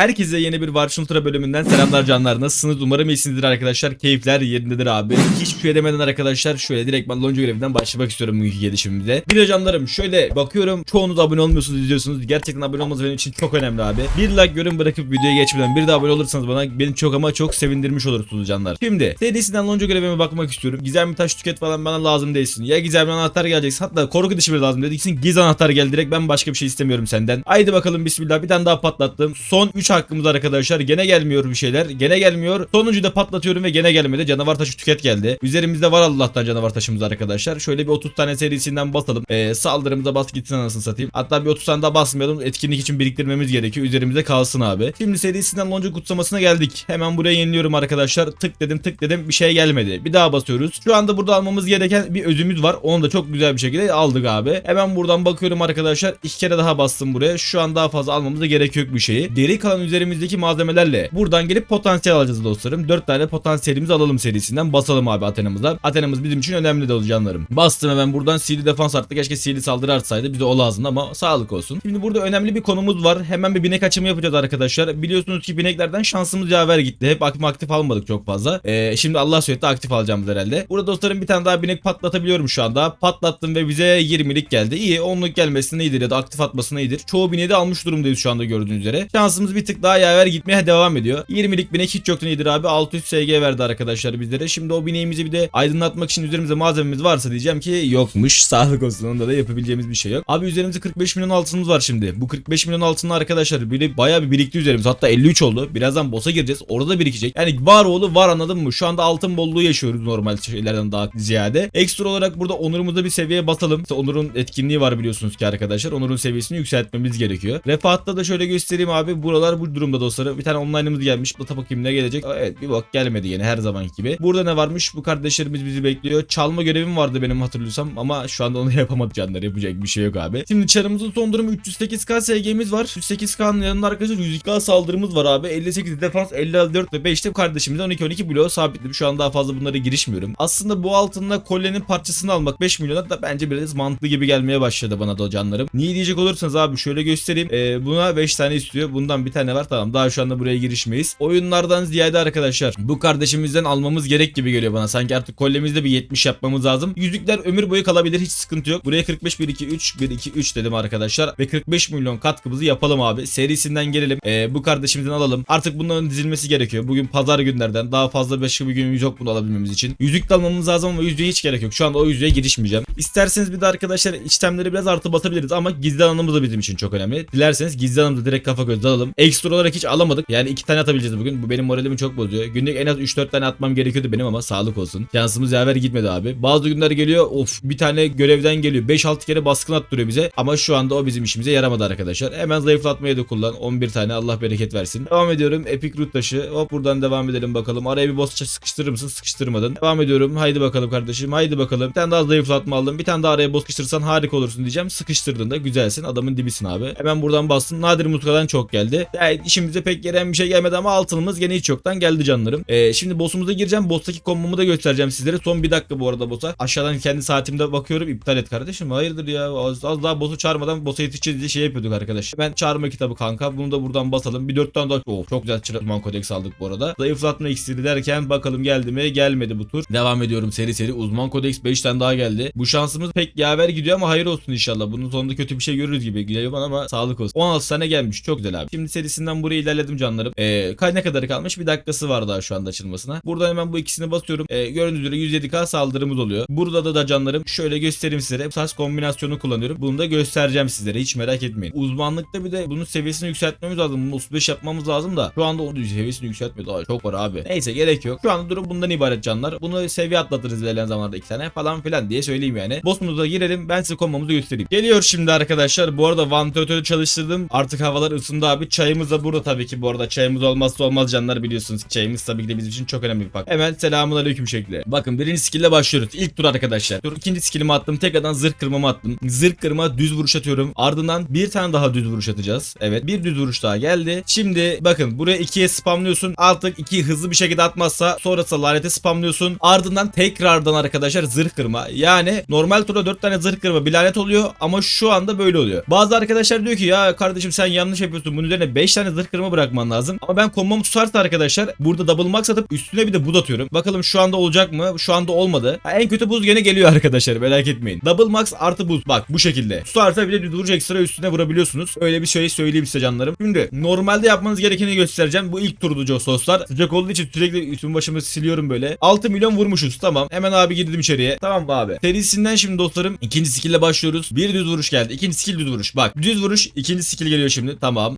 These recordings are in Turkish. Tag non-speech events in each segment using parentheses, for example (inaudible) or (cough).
Herkese yeni bir Varşın Ultra bölümünden selamlar canlar. Nasılsınız? Umarım iyisinizdir arkadaşlar. Keyifler yerindedir abi. Hiçbir şey demeden arkadaşlar şöyle direkt ben lonca görevinden başlamak istiyorum bugünkü gelişimimize. Bir de canlarım şöyle bakıyorum çoğunuz abone olmuyorsunuz izliyorsunuz. Gerçekten abone olmanız benim için çok önemli abi. Bir like yorum bırakıp videoya geçmeden bir de abone olursanız bana beni çok ama çok sevindirmiş olursunuz canlar. Şimdi serisinden lonca görevime bakmak istiyorum. Gizemli taş tüket falan bana lazım değilsin. Ya gizemli anahtar geleceksin. Hatta korku dışı bir lazım dediksin. Giz anahtar gel direkt ben başka bir şey istemiyorum senden. Haydi bakalım bismillah bir tane daha patlattım. Son 3 hakkımız arkadaşlar. Gene gelmiyor bir şeyler. Gene gelmiyor. Sonuncuyu da patlatıyorum ve gene gelmedi. Canavar taşı tüket geldi. Üzerimizde var Allah'tan canavar taşımız arkadaşlar. Şöyle bir 30 tane serisinden basalım. Ee, saldırımıza bas gitsin anasını satayım. Hatta bir 30 tane daha basmayalım. Etkinlik için biriktirmemiz gerekiyor. Üzerimizde kalsın abi. Şimdi serisinden lonca kutsamasına geldik. Hemen buraya yeniliyorum arkadaşlar. Tık dedim tık dedim bir şey gelmedi. Bir daha basıyoruz. Şu anda burada almamız gereken bir özümüz var. Onu da çok güzel bir şekilde aldık abi. Hemen buradan bakıyorum arkadaşlar. İki kere daha bastım buraya. Şu an daha fazla almamıza gerek yok bir şeyi. Geri kalan üzerimizdeki malzemelerle buradan gelip potansiyel alacağız dostlarım. 4 tane potansiyelimizi alalım serisinden. Basalım abi Athena'mıza. Athena'mız bizim için önemli de canlarım. Bastım hemen buradan sihirli defans arttı. Keşke sihirli saldırı artsaydı. Bize o lazım ama sağlık olsun. Şimdi burada önemli bir konumuz var. Hemen bir binek açımı yapacağız arkadaşlar. Biliyorsunuz ki bineklerden şansımız yaver gitti. Hep aktif almadık çok fazla. Ee, şimdi Allah söyledi aktif alacağımız herhalde. Burada dostlarım bir tane daha binek patlatabiliyorum şu anda. Patlattım ve bize 20'lik geldi. İyi 10'luk gelmesine iyidir ya da aktif atmasına iyidir. Çoğu bineği de almış durumdayız şu anda gördüğünüz üzere. Şansımız bir tık daha yaver gitmeye devam ediyor. 20'lik binek hiç yoktan iyidir abi. 600 SG verdi arkadaşlar bizlere. Şimdi o bineğimizi bir de aydınlatmak için üzerimizde malzememiz varsa diyeceğim ki yokmuş. (laughs) Sağlık olsun onda da yapabileceğimiz bir şey yok. Abi üzerimizde 45 milyon altınımız var şimdi. Bu 45 milyon altınla arkadaşlar bile bayağı bir birikti üzerimiz. Hatta 53 oldu. Birazdan boss'a gireceğiz. Orada da birikecek. Yani var oğlu var anladın mı? Şu anda altın bolluğu yaşıyoruz normal şeylerden daha ziyade. Ekstra olarak burada onurumuza bir seviyeye basalım. İşte onurun etkinliği var biliyorsunuz ki arkadaşlar. Onurun seviyesini yükseltmemiz gerekiyor. Refahatta da şöyle göstereyim abi. Buralar bu durumda dostlarım. Bir tane online'ımız gelmiş. Bata bakayım ne gelecek. Evet bir bak gelmedi yine her zamanki gibi. Burada ne varmış? Bu kardeşlerimiz bizi bekliyor. Çalma görevim vardı benim hatırlıyorsam ama şu anda onu (laughs) yapamadık canlar. Yapacak bir şey yok abi. Şimdi çarımızın son durumu 308k SG'miz var. 308k'nın yanında arkadaşlar 102k saldırımız var abi. 58 defans, 54 ve 5'te kardeşimizde 12-12 bloğu sabitledim. Şu an daha fazla bunlara girişmiyorum. Aslında bu altında kolyenin parçasını almak 5 milyona da bence biraz mantıklı gibi gelmeye başladı bana da canlarım. Niye diyecek olursanız abi şöyle göstereyim. Ee, buna 5 tane istiyor. Bundan bir tane var tamam. Daha şu anda buraya girişmeyiz. Oyunlardan ziyade arkadaşlar bu kardeşimizden almamız gerek gibi geliyor bana. Sanki artık kolyemizde bir 70 yapmamız lazım. Yüzükler ömür boyu kalabilir hiç sıkıntı yok. Buraya 45 1 2 3 1 2 3 dedim arkadaşlar ve 45 milyon katkımızı yapalım abi. Serisinden gelelim. Ee, bu kardeşimizden alalım. Artık bunların dizilmesi gerekiyor. Bugün pazar günlerden daha fazla başka bir günümüz yok bunu alabilmemiz için. Yüzük de almamız lazım ama yüzüğe hiç gerek yok. Şu anda o yüzüğe girişmeyeceğim. İsterseniz bir de arkadaşlar işlemleri biraz artı basabiliriz ama gizli alanımız da bizim için çok önemli. Dilerseniz gizli alanımızı direkt kafa göz alalım. Ekstra olarak hiç alamadık. Yani iki tane atabileceğiz bugün. Bu benim moralimi çok bozuyor. Günlük en az 3-4 tane atmam gerekiyordu benim ama sağlık olsun. Şansımız yaver gitmedi abi. Bazı günler geliyor of bir tane görevden geliyor. 5-6 kere baskın attırıyor bize. Ama şu anda o bizim işimize yaramadı arkadaşlar. Hemen zayıflatmayı da kullan. 11 tane Allah bereket versin. Devam ediyorum. Epic root taşı. Hop buradan devam edelim bakalım. Araya bir boss sıkıştırır mısın? Sıkıştırmadın. Devam ediyorum. Haydi bakalım kardeşim. Haydi bakalım. Bir tane daha zayıflatma aldım. Bir tane daha araya boss sıkıştırırsan harika olursun diyeceğim. Sıkıştırdın da güzelsin. Adamın dibisin abi. Hemen buradan bastım. Nadir Mutka'dan çok geldi. Yani işimize pek gelen bir şey gelmedi ama altınımız gene hiç yoktan geldi canlarım. Ee, şimdi boss'umuza gireceğim. Boss'taki kombomu da göstereceğim sizlere. Son bir dakika bu arada boss'a. Aşağıdan kendi saatimde bakıyorum. iptal et kardeşim. Hayırdır ya. Az, az daha boss'u çağırmadan boss'a yetişeceğiz diye şey yapıyorduk arkadaş. Ben çağırma kitabı kanka. Bunu da buradan basalım. Bir dört tane daha. Oh, çok güzel Çırakman Kodeks aldık bu arada. Zayıflatma iksiri derken bakalım geldi mi? Gelmedi bu tur. Devam ediyorum seri seri. Uzman Kodeks 5 tane daha geldi. Bu şansımız pek yaver gidiyor ama hayır olsun inşallah. Bunun sonunda kötü bir şey görürüz gibi geliyor bana ama sağlık olsun. 16 tane gelmiş. Çok güzel abi. Şimdi serisinden buraya ilerledim canlarım. Ee, ne kadar kalmış? Bir dakikası var daha şu anda açılmasına. Burada hemen bu ikisini basıyorum. Ee, gördüğünüz üzere 107k saldırımız oluyor. Burada da da canlarım şöyle göstereyim sizlere. Sas kombinasyonu kullanıyorum. Bunu da göstereceğim sizlere. Hiç merak etmeyin. Uzmanlıkta bir de bunun seviyesini yükseltmemiz lazım. Bunu 35 yapmamız lazım da şu anda onun seviyesini yükseltmiyor. Daha çok var abi. Neyse gerek yok. Şu anda durum bundan ibaret canlar. Bunu seviye atlatırız ilerleyen zamanlarda iki tane falan filan diye söyleyeyim yani. Boss'umuza girelim. Ben size kombamızı göstereyim. Geliyor şimdi arkadaşlar. Bu arada vantilatörü çalıştırdım. Artık havalar ısındı abi. Çayımız da burada tabii ki bu arada. Çayımız olmazsa olmaz canlar biliyorsunuz. Çayımız tabii ki de bizim için çok önemli bir pak. Hemen selamun aleyküm şekli. Bakın birinci skill ile başlıyoruz. İlk tur arkadaşlar. Dur ikinci skillimi attım. Tekrardan zırh kırmamı attım. Zırh kırma düz vuruş atıyorum. Ardından bir tane daha düz vuruş atacağız. Evet bir düz vuruş daha geldi. Şimdi bakın buraya ikiye spamlıyorsun. Artık iki hızlı bir şekilde atmazsa sonrasında lanete spamlıyorsun. Ardından tekrardan arkadaşlar zırh kırma. Yani normal turda 4 tane zırh kırma bir lanet oluyor ama şu anda böyle oluyor. Bazı arkadaşlar diyor ki ya kardeşim sen yanlış yapıyorsun. Bunun üzerine 5 5 tane zırh bırakman lazım. Ama ben kombom tutarsa arkadaşlar burada double max atıp üstüne bir de buz atıyorum. Bakalım şu anda olacak mı? Şu anda olmadı. Ha, en kötü buz gene geliyor (laughs) arkadaşlar merak etmeyin. Double max artı buz bak bu şekilde. Tutarsa bir de bir vuruş ekstra üstüne vurabiliyorsunuz. Öyle bir şey söyleyeyim size canlarım. Şimdi normalde yapmanız gerekeni göstereceğim. Bu ilk turdu soslar. Sıcak olduğu için sürekli üstümü başımı siliyorum böyle. 6 milyon vurmuşuz tamam. Hemen abi girdim içeriye. Tamam abi? Serisinden şimdi dostlarım ikinci skill ile başlıyoruz. Bir düz vuruş geldi. İkinci skill düz vuruş. Bak düz vuruş ikinci skill geliyor şimdi. Tamam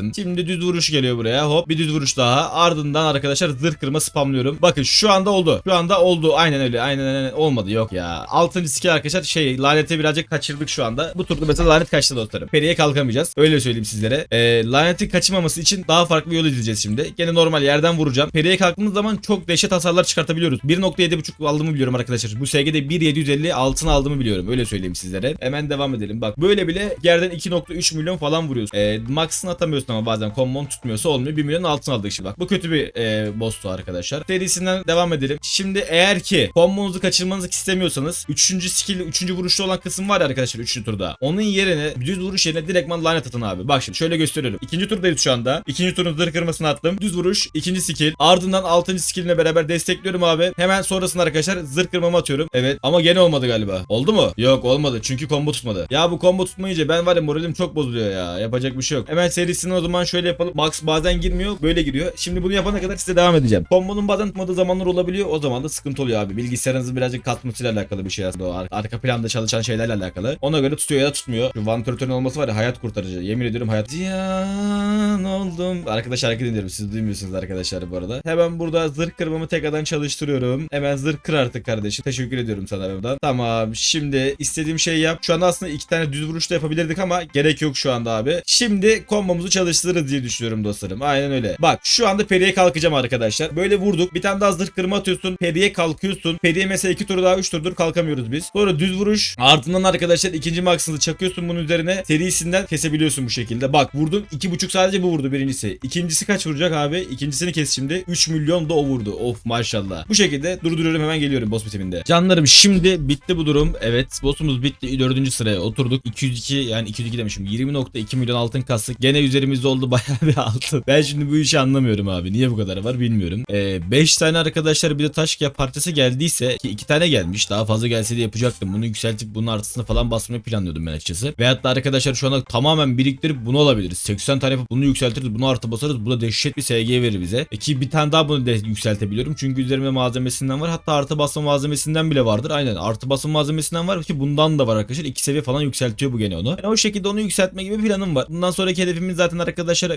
harikasın. Şimdi düz vuruş geliyor buraya. Hop bir düz vuruş daha. Ardından arkadaşlar zırh kırma spamlıyorum. Bakın şu anda oldu. Şu anda oldu. Aynen öyle. Aynen aynen. Olmadı yok ya. Altıncı skill arkadaşlar şey lanete birazcık kaçırdık şu anda. Bu turda mesela lanet kaçtı dostlarım. Periye kalkamayacağız. Öyle söyleyeyim sizlere. Ee, lanetin kaçırmaması için daha farklı bir yol izleyeceğiz şimdi. Gene normal yerden vuracağım. Periye kalktığımız zaman çok dehşet hasarlar çıkartabiliyoruz. 1.7.5 aldığımı biliyorum arkadaşlar. Bu SG'de 1.750 altın aldığımı biliyorum. Öyle söyleyeyim sizlere. Hemen devam edelim. Bak böyle bile yerden 2.3 milyon falan vuruyorsun. Ee, max'ını atamıyorsun ama bazen kombon tutmuyorsa olmuyor. 1 milyon altın aldık şimdi bak. Bu kötü bir e, boss'tu arkadaşlar. Serisinden devam edelim. Şimdi eğer ki kombonuzu kaçırmanızı istemiyorsanız 3. skill 3. vuruşta olan kısım var ya arkadaşlar 3. turda. Onun yerine düz vuruş yerine direktman lanet atın abi. Bak şimdi şöyle gösteriyorum. İkinci turdayız şu anda. İkinci turun zırh kırmasını attım. Düz vuruş. ikinci skill. Ardından 6. skilline beraber destekliyorum abi. Hemen sonrasında arkadaşlar zırh kırmamı atıyorum. Evet ama gene olmadı galiba. Oldu mu? Yok olmadı. Çünkü combo tutmadı. Ya bu combo tutmayınca ben var ya moralim çok bozuluyor ya. Yapacak bir şey yok. Hemen serisini o zaman şöyle yapalım. Max bazen girmiyor. Böyle giriyor. Şimdi bunu yapana kadar size devam edeceğim. Kombonun bazen tutmadığı zamanlar olabiliyor. O zaman da sıkıntı oluyor abi. Bilgisayarınızın birazcık katmasıyla alakalı bir şey aslında o. Ar- arka planda çalışan şeylerle alakalı. Ona göre tutuyor ya da tutmuyor. Şu vantilatörün olması var ya hayat kurtarıcı. Yemin ediyorum hayat. Ziyan oldum. Arkadaş hareket ediyorum. Siz duymuyorsunuz arkadaşlar bu arada. Hemen burada zırh kırmamı tekrardan çalıştırıyorum. Hemen zırh kır artık kardeşim. Teşekkür ediyorum sana buradan. Tamam. Şimdi istediğim şeyi yap. Şu anda aslında iki tane düz vuruş da yapabilirdik ama gerek yok şu anda abi. Şimdi kombomuzu çalıştırırız diye düşünüyorum dostlarım. Aynen öyle. Bak şu anda periye kalkacağım arkadaşlar. Böyle vurduk. Bir tane daha zırh kırma atıyorsun. Periye kalkıyorsun. Periye mesela iki tur daha üç turdur kalkamıyoruz biz. Sonra düz vuruş. Ardından arkadaşlar ikinci maxını çakıyorsun bunun üzerine. Serisinden kesebiliyorsun bu şekilde. Bak vurdun. iki buçuk sadece bu vurdu birincisi. İkincisi kaç vuracak abi? İkincisini kes şimdi. 3 milyon da o vurdu. Of maşallah. Bu şekilde durduruyorum hemen geliyorum boss bitiminde. Canlarım şimdi bitti bu durum. Evet boss'umuz bitti. Dördüncü sıraya oturduk. 202 yani 202 demişim. 20.2 milyon altın kastık. Gene üzerimizde oldu (laughs) bayağı bir altın. Ben şimdi bu işi anlamıyorum abi. Niye bu kadar var bilmiyorum. 5 tane arkadaşlar bir de taş ya parçası geldiyse ki 2 tane gelmiş. Daha fazla gelse de yapacaktım. Bunu yükseltip bunun artısını falan basmayı planlıyordum ben açıkçası. Veyahut da arkadaşlar şu anda tamamen biriktirip bunu alabiliriz. 80 tane yapıp bunu yükseltiriz. Bunu artı basarız. Bu da dehşet bir SG verir bize. E ki bir tane daha bunu de yükseltebiliyorum. Çünkü üzerimde malzemesinden var. Hatta artı basma malzemesinden bile vardır. Aynen artı basma malzemesinden var ki bundan da var arkadaşlar. 2 seviye falan yükseltiyor bu gene onu. Yani o şekilde onu yükseltme gibi planım var. Bundan sonraki hedefimiz zaten arkadaşlar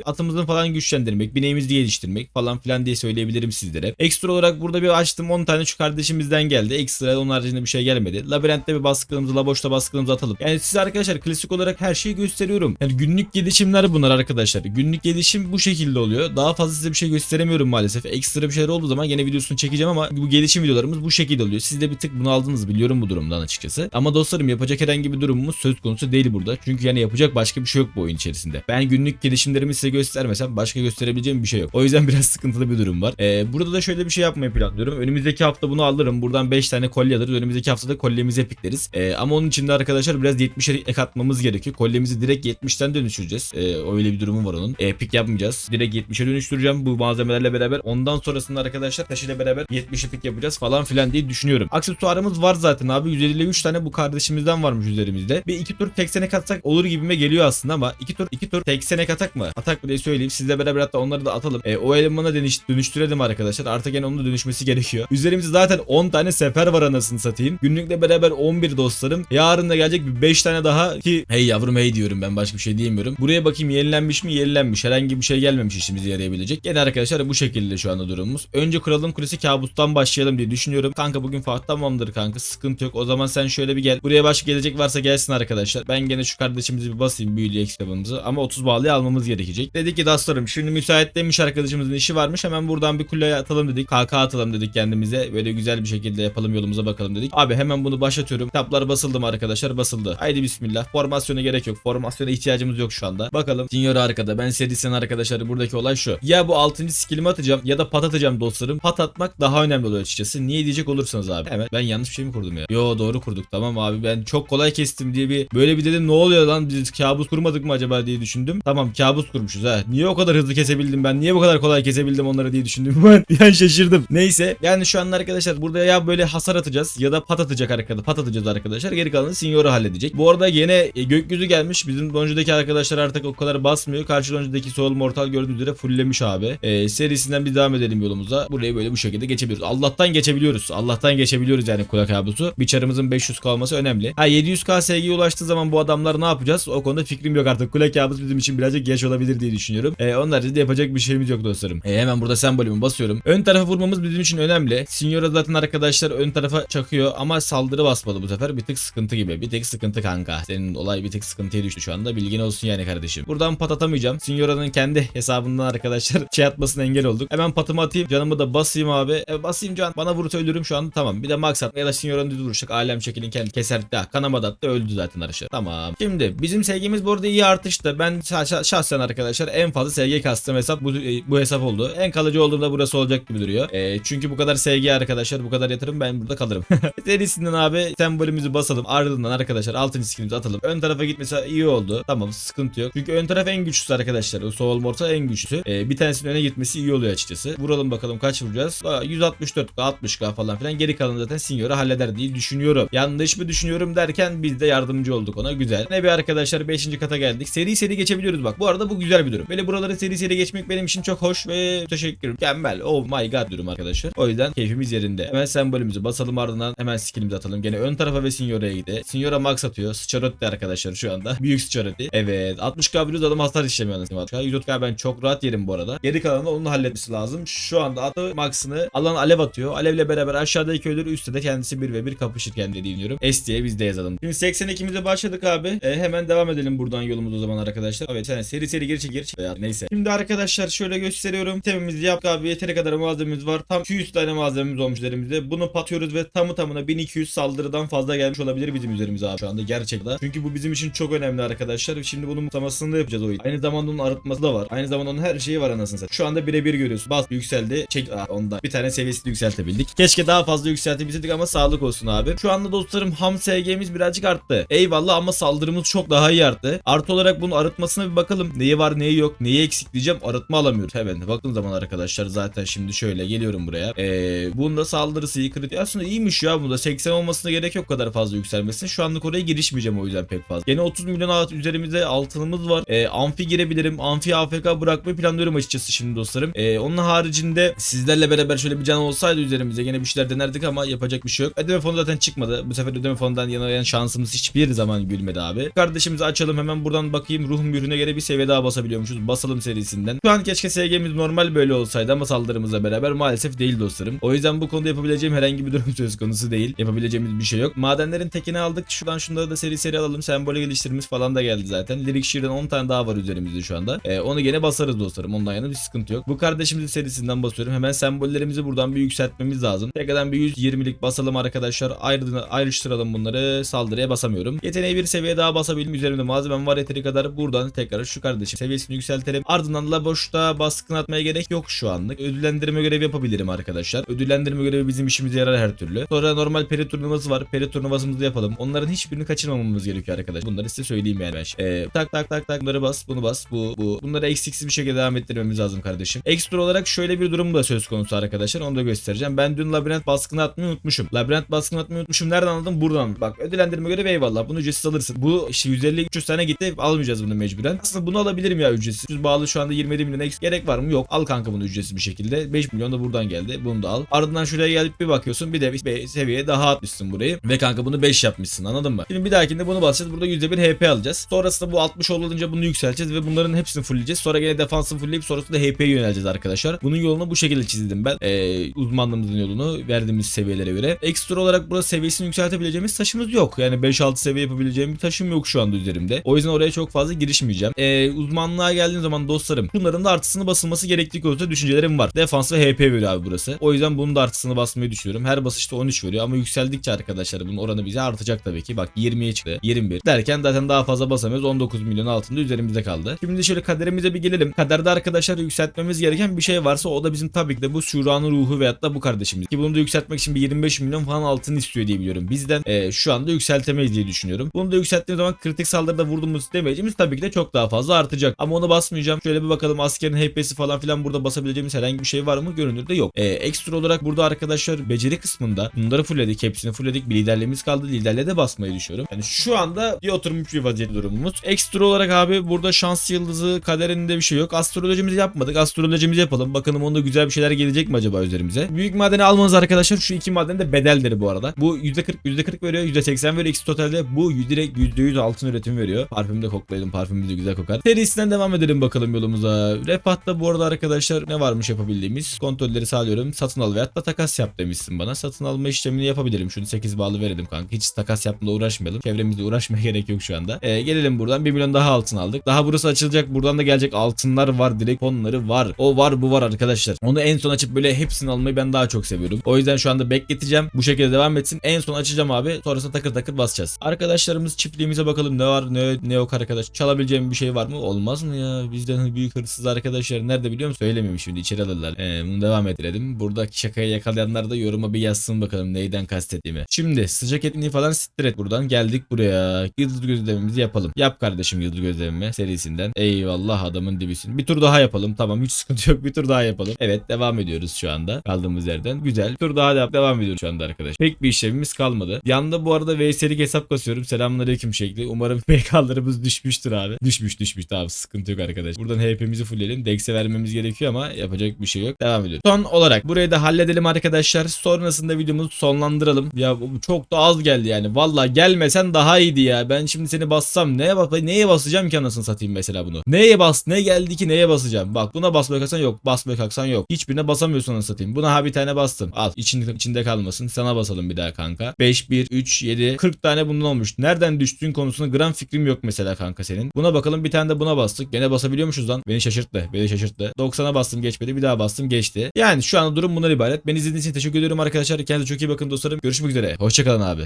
atımızın falan güçlendirmek, bineğimizi geliştirmek falan filan diye söyleyebilirim sizlere. Ekstra olarak burada bir açtım 10 tane şu kardeşimizden geldi. Ekstra onun haricinde bir şey gelmedi. Labirentte bir baskılımızı, laboşta baskılımızı atalım. Yani size arkadaşlar klasik olarak her şeyi gösteriyorum. Yani günlük gelişimler bunlar arkadaşlar. Günlük gelişim bu şekilde oluyor. Daha fazla size bir şey gösteremiyorum maalesef. Ekstra bir şeyler olduğu zaman yine videosunu çekeceğim ama bu gelişim videolarımız bu şekilde oluyor. Siz de bir tık bunu aldınız biliyorum bu durumdan açıkçası. Ama dostlarım yapacak herhangi bir durumumuz söz konusu değil burada. Çünkü yani yapacak başka bir şey yok bu oyun içerisinde. Ben günlük gelişimlerimi size göstermesem başka gösterebileceğim bir şey yok. O yüzden (laughs) biraz sıkıntılı bir durum var. Ee, burada da şöyle bir şey yapmayı planlıyorum. Önümüzdeki hafta bunu alırım. Buradan 5 tane kolye alırız. Önümüzdeki haftada kolyemizi epikleriz. Ee, ama onun için de arkadaşlar biraz 70'e ek atmamız gerekiyor. Kolyemizi direkt 70'ten dönüştüreceğiz. Ee, öyle bir durumu var onun. Epik yapmayacağız. Direkt 70'e dönüştüreceğim bu malzemelerle beraber. Ondan sonrasında arkadaşlar taş ile beraber 70 epik yapacağız falan filan diye düşünüyorum. Aksesuarımız var zaten abi. 153 tane bu kardeşimizden varmış üzerimizde. Bir iki tur tek senek atsak olur gibime geliyor aslında ama iki tur iki tur tek senek atak mı? Atak mı diye söyleyeyim. Sizle beraber hatta onları da atalım. E, o elemana dönüş, dönüştürelim arkadaşlar. Artık yani onun da dönüşmesi (laughs) gerekiyor. Üzerimizde zaten 10 tane sefer var anasını satayım. Günlükle beraber 11 dostlarım. Yarın da gelecek bir 5 tane daha ki hey yavrum hey diyorum ben başka bir şey diyemiyorum. Buraya bakayım yenilenmiş mi? Yenilenmiş. Herhangi bir şey gelmemiş işimize yarayabilecek. Gene arkadaşlar bu şekilde şu anda durumumuz. Önce kuralım kulesi kabustan başlayalım diye düşünüyorum. Kanka bugün fark tamamdır kanka. Sıkıntı yok. O zaman sen şöyle bir gel. Buraya başka gelecek varsa gelsin arkadaşlar. Ben gene şu kardeşimizi bir basayım büyülü ekstrabımızı. Ama 30 bağlıya almamız gerekecek. Dedik ki dostlarım şimdi müsait demiş arkadaşımızın işi varmış. Hemen buradan bir kuleye atalım dedik. KK atalım dedik kendimize. Böyle güzel bir şekilde yapalım yolumuza bakalım dedik. Abi hemen bunu başlatıyorum. Kitaplar basıldı mı arkadaşlar? Basıldı. Haydi bismillah. Formasyona gerek yok. Formasyona ihtiyacımız yok şu anda. Bakalım. Senior arkada. Ben serisinden arkadaşlar buradaki olay şu. Ya bu 6. skillimi atacağım ya da pat atacağım dostlarım. Pat atmak daha önemli oluyor açıkçası. Niye diyecek olursanız abi. Evet ben yanlış bir şey mi kurdum ya? Yo doğru kurduk. Tamam abi ben çok kolay kestim diye bir böyle bir dedim ne oluyor lan biz kabus kurmadık mı acaba diye düşündüm. Tamam kabus kurmuşuz ha. Niye o kadar hızlı kesebildim ben? Niye bu kadar kolay kesebildim onları diye düşündüm (laughs) ben. An şaşırdım. Neyse. Yani şu anda arkadaşlar burada ya böyle hasar atacağız ya da pat atacak arkadaşlar. Pat atacağız arkadaşlar. Geri kalanını Signor'a halledecek. Bu arada yine e, gökyüzü gelmiş. Bizim loncudaki arkadaşlar artık o kadar basmıyor. Karşı loncudaki Soul Mortal gördüğünüz üzere fulllemiş abi. E, serisinden bir devam edelim yolumuza. Burayı böyle bu şekilde geçebiliyoruz. Allah'tan geçebiliyoruz. Allah'tan geçebiliyoruz yani kulak kabusu. Bir çarımızın 500 kalması önemli. Ha 700k SG'ye ulaştığı zaman bu adamlar ne yapacağız? O konuda fikrim yok artık. Kulak kabus bizim için birazcık geç olabilir diye düşünüyorum. E, onlar da yapacak bir şeyimiz yok dostlarım. E, hemen burada sembolümü basıyorum. Ön tarafa vurmamız bizim için önemli. Signora zaten arkadaşlar ön tarafa çakıyor ama saldırı basmadı bu sefer. Bir tık sıkıntı gibi. Bir tek sıkıntı kanka. Senin olay bir tek sıkıntıya düştü şu anda. Bilgin olsun yani kardeşim. Buradan pat atamayacağım. Signora'nın kendi hesabından arkadaşlar (laughs) şey atmasına engel olduk. Hemen patımı atayım. Canımı da basayım abi. E, basayım can. Bana vurursa ölürüm şu an. Tamam. Bir de atma ya da Signora'nın düz vuruşacak. Alem şeklin kendi keser. Ya kanamadı attı. Öldü zaten arışı. Tamam. Şimdi bizim sevgimiz bu arada iyi artışta. Ben şah- şah- şahsen arkadaşlar en fazla SG kastım hesap bu, e, bu hesap oldu. En kalıcı olduğumda burası olacak gibi duruyor. E, çünkü bu kadar SG arkadaşlar bu kadar yatırım ben burada kalırım. (laughs) Serisinden abi sembolümüzü basalım. Ardından arkadaşlar altın skillimizi atalım. Ön tarafa gitmesi iyi oldu. Tamam sıkıntı yok. Çünkü ön taraf en güçlüsü arkadaşlar. O Soul Mortal en güçlüsü. Ee, bir tanesinin öne gitmesi iyi oluyor açıkçası. Vuralım bakalım kaç vuracağız. Aa, 164 60k falan filan. Geri kalanı zaten Signor'a halleder diye düşünüyorum. Yanlış mı düşünüyorum derken biz de yardımcı olduk ona. Güzel. Ne bir arkadaşlar 5. kata geldik. Seri seri geçebiliyoruz bak. Bu arada bu güzel bir durum. Böyle buraları seri seri geçmek benim için çok hoş ve teşekkür Mükemmel. Oh my god durum arkadaşlar. O yüzden keyfimiz yerinde. Hemen sembolümüzü basalım ardından hemen skillimizi atalım. Gene ön tarafa ve Signora'ya gide. Signora max atıyor. Sıçarotti arkadaşlar şu anda. Büyük sıçarotti. Evet. 60k biliyoruz adam hasar işlemiyor anasını satayım. 104k ben çok rahat yerim bu arada. Geri kalanı onun halletmesi lazım. Şu anda atı max'ını alan alev atıyor. Alevle beraber aşağıdaki ölür üstte de kendisi 1 ve 1 kapışırken diye dinliyorum. S diye biz de yazalım. Şimdi 82'mize başladık abi. E, hemen devam edelim buradan yolumuz o zaman arkadaşlar. Evet yani seri geri çek geri çek. Ya, neyse. Şimdi arkadaşlar şöyle gösteriyorum. Temimizi yaptık abi. Yeteri kadar malzememiz var. Tam 200 tane malzememiz olmuş üzerimizde. Bunu patıyoruz ve tamı tamına 1200 saldırıdan fazla gelmiş olabilir bizim üzerimize abi şu anda gerçekten. Çünkü bu bizim için çok önemli arkadaşlar. Şimdi bunun mutamasını da yapacağız oyun. Aynı zamanda onun arıtması da var. Aynı zamanda onun her şeyi var anasını satayım. Şu anda birebir görüyorsun. Bas yükseldi. Çek Aa, ondan. Bir tane seviyesini yükseltebildik. Keşke daha fazla yükseltebilseydik ama sağlık olsun abi. Şu anda dostlarım ham SG'miz birazcık arttı. Eyvallah ama saldırımız çok daha iyi arttı. Artı olarak bunun arıtmasına bir bakalım. Neyi var neyi yok. Neyi eksik diyeceğim. Arıtma alamıyoruz. Hemen baktığım zaman arkadaşlar zaten şimdi şöyle geliyorum buraya. Ee, bunda saldırısı iyi kritik. Aslında iyiymiş ya bunda. 80 olmasına gerek yok kadar fazla yükselmesine. Şu anlık oraya girişmeyeceğim o yüzden pek fazla. Gene 30 milyon alt- üzerimizde altınımız var. Ee, amfi girebilirim. Amfi AFK bırakmayı planlıyorum açıkçası şimdi dostlarım. Ee, onun haricinde sizlerle beraber şöyle bir can olsaydı üzerimize gene bir şeyler denerdik ama yapacak bir şey yok. Ödeme fonu zaten çıkmadı. Bu sefer ödeme fonundan yanayan şansımız hiçbir zaman gülmedi abi. Kardeşimizi açalım hemen buradan bakayım. Ruh mührüne göre bir seviye daha basabiliyormuşuz. Basalım serisinden. Şu an keşke SG'miz normal böyle olsaydı ama saldırımızla beraber maalesef değil dostlarım. O yüzden bu konuda yapabileceğim herhangi bir durum (laughs) söz konusu değil. Yapabileceğimiz bir şey yok. Madenlerin tekini aldık. Şuradan şunları da seri seri alalım. Sembol geliştirmemiz falan da geldi zaten. Lirik şiirden 10 tane daha var üzerimizde şu anda. Ee, onu gene basarız dostlarım. Ondan yana bir sıkıntı yok. Bu kardeşimizin serisinden basıyorum. Hemen sembollerimizi buradan bir yükseltmemiz lazım. Tekrardan bir 120'lik basalım arkadaşlar. Ayrı, ayrıştıralım bunları. Saldırıya basamıyorum. Yeteneği bir seviye daha basabildim. Üzerimde malzemem var yeteri kadar. Buradan tekrar şu kardeşim seviyesini yükseltelim. Ardından la boşta baskın atmaya gerek yok şu anlık. Ödüllendirme görevi yapabilirim arkadaşlar. Ödüllendirme görevi bizim işimize yarar her türlü. Sonra normal peri turnuvası var. Peri turnuvasımızı yapalım. Onların hiçbirini kaçırmamamız gerekiyor arkadaşlar. Bunları size söyleyeyim yani ben. Ee, tak tak tak tak bunları bas, bunu bas, bu bu. Bunları eksiksiz bir şekilde devam ettirmemiz lazım kardeşim. Ekstra olarak şöyle bir durum da söz konusu arkadaşlar. Onu da göstereceğim. Ben dün labirent baskını atmayı unutmuşum. Labirent baskını atmayı unutmuşum. Nereden aldım? Buradan. Bak ödüllendirme görevi eyvallah. Bunu ücretsiz alırsın. Bu işte 150-300 tane gitti. Almayacağız bunu mecburen. Aslında bunu alabilirim ya. Ücretsiz bağlı şu anda 27 milyon eksik. Gerek var mı? Yok. Al kanka bunu ücretsiz bir şekilde. 5 milyon da buradan geldi. Bunu da al. Ardından şuraya gelip bir bakıyorsun. Bir de bir seviye daha atmışsın burayı. Ve kanka bunu 5 yapmışsın. Anladın mı? Şimdi bir dahakinde bunu basacağız. Burada %1 HP alacağız. Sonrasında bu 60 olunca bunu yükselteceğiz ve bunların hepsini fullleyeceğiz. Sonra gene defansını fullleyip sonrasında HP'ye yöneleceğiz arkadaşlar. Bunun yolunu bu şekilde çizdim ben. Ee, uzmanlığımızın yolunu verdiğimiz seviyelere göre. Ekstra olarak burada seviyesini yükseltebileceğimiz taşımız yok. Yani 5-6 seviye yapabileceğim bir taşım yok şu anda üzerimde. O yüzden oraya çok fazla girişmeyeceğim. Ee, uzmanlığa geldiğim zaman dostlarım bunların da artısını basılması gerektiği konusunda düşüncelerim var. Defans ve HP veriyor abi burası. O yüzden bunun da artısını basmayı düşünüyorum. Her basışta 13 veriyor ama yükseldikçe arkadaşlar bunun oranı bize artacak tabii ki. Bak 20'ye çıktı. 21 derken zaten daha fazla basamıyoruz. 19 milyon altında üzerimizde kaldı. Şimdi şöyle kaderimize bir gelelim. Kaderde arkadaşlar yükseltmemiz gereken bir şey varsa o da bizim tabii ki de bu Şura'nın ruhu veyahut da bu kardeşimiz. Ki bunu da yükseltmek için bir 25 milyon falan altın istiyor diye biliyorum. Bizden e, şu anda yükseltemeyiz diye düşünüyorum. Bunu da yükselttiğimiz zaman kritik saldırıda vurduğumuz demeyeceğimiz tabii ki de çok daha fazla fazla artacak. Ama onu basmayacağım. Şöyle bir bakalım askerin HP'si falan filan burada basabileceğimiz herhangi bir şey var mı? Görünürde yok. Ee, ekstra olarak burada arkadaşlar beceri kısmında bunları fullledik. Hepsini fullledik. Bir liderliğimiz kaldı. Liderliğe de basmayı düşünüyorum. Yani şu anda bir oturmuş bir vaziyette durumumuz. Ekstra olarak abi burada şans yıldızı kaderinde bir şey yok. Astrolojimizi yapmadık. Astrolojimizi yapalım. Bakalım onda güzel bir şeyler gelecek mi acaba üzerimize? Büyük madeni almanız arkadaşlar şu iki maden de bedelleri bu arada. Bu %40 %40 veriyor. %80 veriyor. X totalde bu direkt %100 altın üretim veriyor. Parfümü de koklayalım. Parfümümüz de güzel kokar. Serisinden devam edelim bakalım yolumuza. Refah'ta bu arada arkadaşlar ne varmış yapabildiğimiz? Kontrolleri sağlıyorum. Satın al veyahut da takas yap demişsin bana. Satın alma işlemini yapabilirim. Şunu 8 bağlı verelim kanka. Hiç takas yapmada uğraşmayalım. Çevremizde uğraşmaya (laughs) gerek yok şu anda. Ee, gelelim buradan. 1 milyon daha altın aldık. Daha burası açılacak. Buradan da gelecek altınlar var. Direkt onları var. O var bu var arkadaşlar. Onu en son açıp böyle hepsini almayı ben daha çok seviyorum. O yüzden şu anda bekleteceğim. Bu şekilde devam etsin. En son açacağım abi. Sonrasında takır takır basacağız. Arkadaşlarımız çiftliğimize bakalım ne var ne, ne yok arkadaş. Çalabileceğim bir şey var mı? Olmaz mı ya? Bizden büyük hırsız arkadaşlar nerede biliyor musun? Söylemeyeyim şimdi içeri alırlar. Ee, bunu devam ettirelim. Buradaki şakayı yakalayanlar da yoruma bir yazsın bakalım neyden kastettiğimi. Şimdi sıcak etkinliği falan siktir et buradan. Geldik buraya. Yıldız gözlemimizi yapalım. Yap kardeşim yıldız gözlemimi serisinden. Eyvallah adamın dibisin. Bir tur daha yapalım. Tamam hiç (laughs) sıkıntı yok. Bir tur daha yapalım. Evet devam ediyoruz şu anda. Kaldığımız yerden. Güzel. Bir tur daha da- devam ediyoruz şu anda arkadaş. Pek bir işlemimiz kalmadı. Yanda bu arada VS'lik hesap kasıyorum. Selamünaleyküm şekli. Umarım (laughs) PK'larımız düşmüştür abi. Düşmüş düşmüş. Tamam sıkıntı yok arkadaş. Buradan HP'mizi fullleyelim. Dex'e vermemiz gerekiyor ama yapacak bir şey yok. Devam ediyoruz. Son olarak burayı da halledelim arkadaşlar. Sonrasında videomuzu sonlandıralım. Ya çok da az geldi yani. Valla gelmesen daha iyiydi ya. Ben şimdi seni bassam neye bas neye basacağım ki anasını satayım mesela bunu. Neye bas ne geldi ki neye basacağım. Bak buna basmaya kalksan yok. Basmaya kalksan yok. Hiçbirine basamıyorsun anasını satayım. Buna ha bir tane bastım. Al içinde, içinde kalmasın. Sana basalım bir daha kanka. 5 1 3 7 40 tane bundan olmuş. Nereden düştüğün konusunda gram fikrim yok mesela kanka senin. Buna bakalım bir tane de buna bastık. Gene basabiliyormuşuz lan. Beni şaşırttı. Beni şaşırttı. 90'a bastım geçmedi. Bir daha bastım geçti. Yani şu anda durum bundan ibaret. Beni izlediğiniz için teşekkür ediyorum arkadaşlar. Kendinize çok iyi bakın dostlarım. Görüşmek üzere. Hoşçakalın abi.